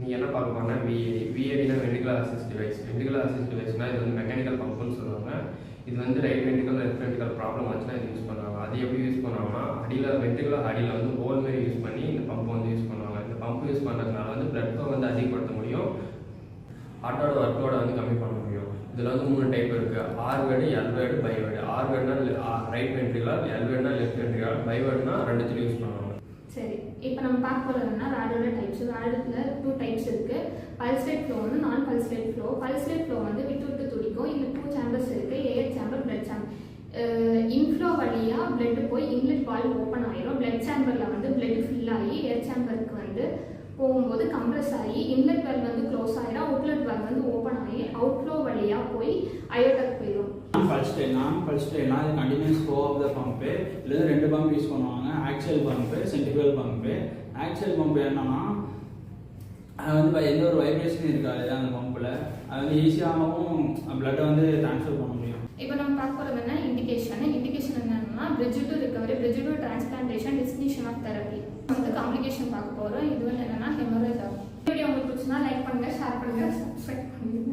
நீ என்ன பார்க்க போனா VAD விஏடினா ventricular assist device ventricular assist டிவைஸ்னால் இது வந்து மெக்கானிக்கல் பம்புன்னு சொல்லுவாங்க. இது வந்து right ventricle left ventricle problem ஆச்சுன்னா இது யூஸ் பண்ணுவாங்க. அது எப்படி யூஸ் பண்ணுவாங்கன்னா அடியில் வெண்டிகுலர் அடியில் வந்து ஹோல் மாரி யூஸ் பண்ணி இந்த பம்பை வந்து யூஸ் பண்ணுவாங்க. இந்த பம்ப் யூஸ் பண்ணுறதுனால வந்து பிளட் ஃப்ளோ வந்து அதிகப்படுத்த முடியும். ஹார்ட்டோட ஒர்க்கோட வந்து கம்மி பண்ண முடியும். இதில் வந்து மூணு டைப் இருக்குது R word L word bi word R வேர்டுனா right ventricle L வேர்டுனா லெஃப்ட் வென்ட்ரிகல் பை வேர்டுனா ரெண்டுத்துலையும் யூஸ் பண்ணுவாங்க. சரி இப்போ நம்ம பார்க்க போகிறோம்னா ரேடோட டைப்ஸ் ரேடத்தில் டூ டைப்ஸ் இருக்குது பல்ஸ்லேட் ஃப்ளோ வந்து நான் பல்ஸ்லேட் ஃப்ளோ பல்ஸ்லேட் ஃப்ளோ வந்து விட்டு விட்டு துடிக்கும் இதில் டூ சேம்பர்ஸ் இருக்குது air chamber blood chamber inflow வழியாக பிளட் போய் இன்லெட் வால் ஓப்பன் ஆகிரும் பிளட் சேம்பரில் வந்து பிளட் ஃபில் ஆகி ஏர் சேம்பருக்கு வந்து போகும்போது கம்ப்ரஸ் ஆகி இன்லெட் வால் வந்து க்ளோஸ் ஆகிடும் அவுட்லெட் வால் வந்து ஓப்பன் ஆகி அவுட்ஃப்ளோ வழியாக போய் அயோட்டக் நான் படிச்சுட்டேன்னா இது continuous flow of the pump இல்லை ரெண்டு பம்ப் யூஸ் பண்ணுவாங்க. Actual pump centrifugal pump actual pump என்னன்னா அது வந்து எந்த ஒரு வைப்ரேஷன் இருக்காது அந்த பம்பில் அது வந்து ஈஸியாகவும் பிளட்டை வந்து ட்ரான்ஸ்ஃபர் பண்ண முடியும். இப்போ நம்ம பார்க்க போகிறது என்ன? இண்டிகேஷன் இண்டிகேஷன் என்னன்னா bridge to recovery bridge to transplantation destination of therapy வந்து காம்ப்ளிகேஷன் பார்க்க போகிறோம் இது வந்து என்னன்னா ஹெமரேஜ் ஆகும். வீடியோ உங்களுக்கு பிடிச்சுன்னா லைக் பண்ணுங்க ஷேர் பண்ணுங்க சப்ஸ்கிரைப் பண்ணுங்கள்